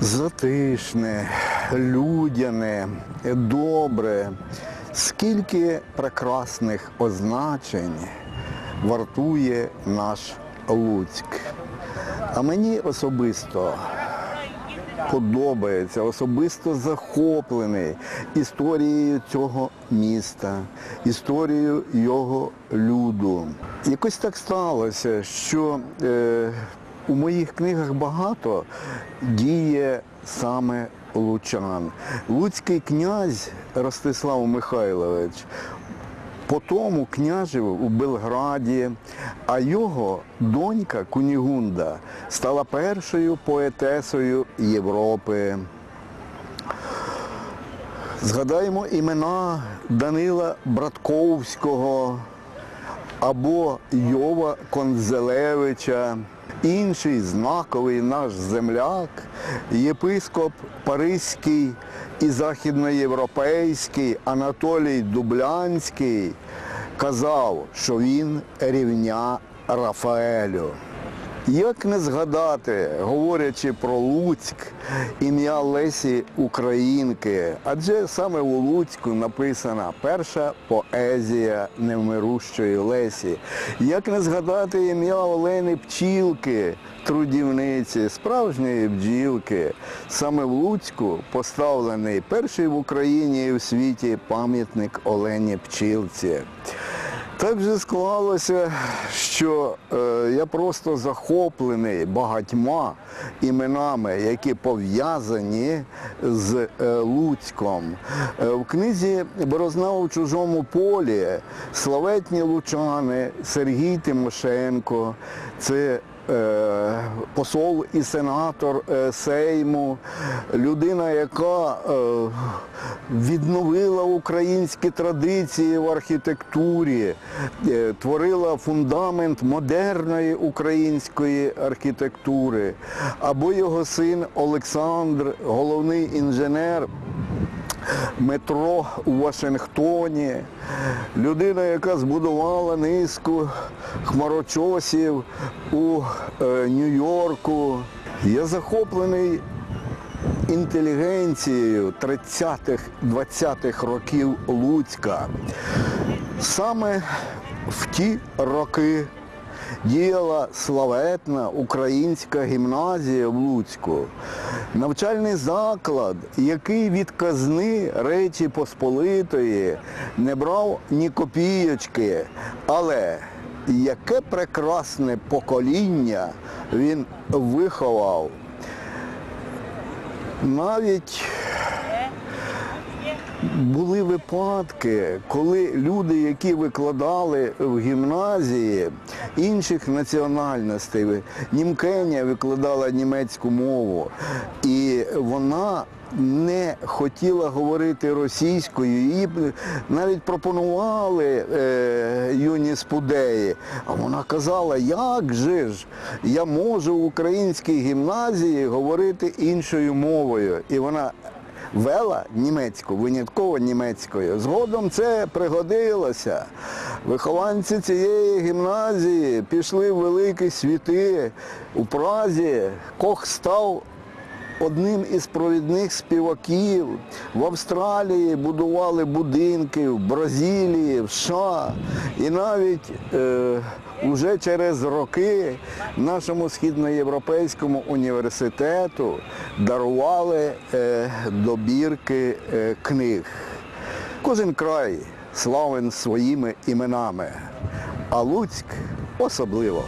затишне, людяне, добре. Скільки прекрасних означень вартує наш Луцьк. А мені особисто подобається, особисто захоплений історією цього міста, історією його люду. Якось так сталося, що е, у моїх книгах багато діє саме лучан. Луцький князь Ростислав Михайлович Потому княжив у Белграді, а його донька Кунігунда стала першою поетесою Європи. Згадаємо імена Данила Братковського або Йова Конзелевича. Інший знаковий наш земляк, єпископ Паризький і західноєвропейський Анатолій Дублянський казав, що він рівня Рафаелю. Як не згадати, говорячи про Луцьк, ім'я Лесі Українки, адже саме у Луцьку написана перша поезія невмирущої Лесі. Як не згадати ім'я Олени Пчілки, трудівниці, справжньої бджілки. Саме в Луцьку поставлений перший в Україні і в світі пам'ятник Олені Пчілці. Так вже склалося, що е, я просто захоплений багатьма іменами, які пов'язані з е, Луцьком. Е, в книзі Борозна у чужому полі славетні лучани Сергій Тимошенко. Це посол і сенатор е, Сейму, людина, яка е, відновила українські традиції в архітектурі, е, творила фундамент модерної української архітектури, або його син Олександр, головний інженер метро у Вашингтоні, людина, яка збудувала низку хмарочосів у е, Нью-Йорку. Я захоплений інтелігенцією 30-х, 20-х років Луцька. Саме в ті роки діяла славетна українська гімназія в Луцьку, навчальний заклад, який від казни Речі Посполитої не брав ні копійочки, але яке прекрасне покоління він виховав. Навіть були випадки, коли люди, які викладали в гімназії інших національностей, Німкеня викладала німецьку мову, і вона не хотіла говорити російською, її навіть пропонували е, юні спудеї. А вона казала, як же ж я можу в українській гімназії говорити іншою мовою. І вона вела німецьку, винятково німецькою. Згодом це пригодилося. Вихованці цієї гімназії пішли в великі світи. У Празі Кох став одним із провідних співаків. В Австралії будували будинки, в Бразилії, в США. І навіть е, через роки нашому східноєвропейському університету дарували е, добірки е, книг. Кожен край славен своїми іменами, а Луцьк особливо.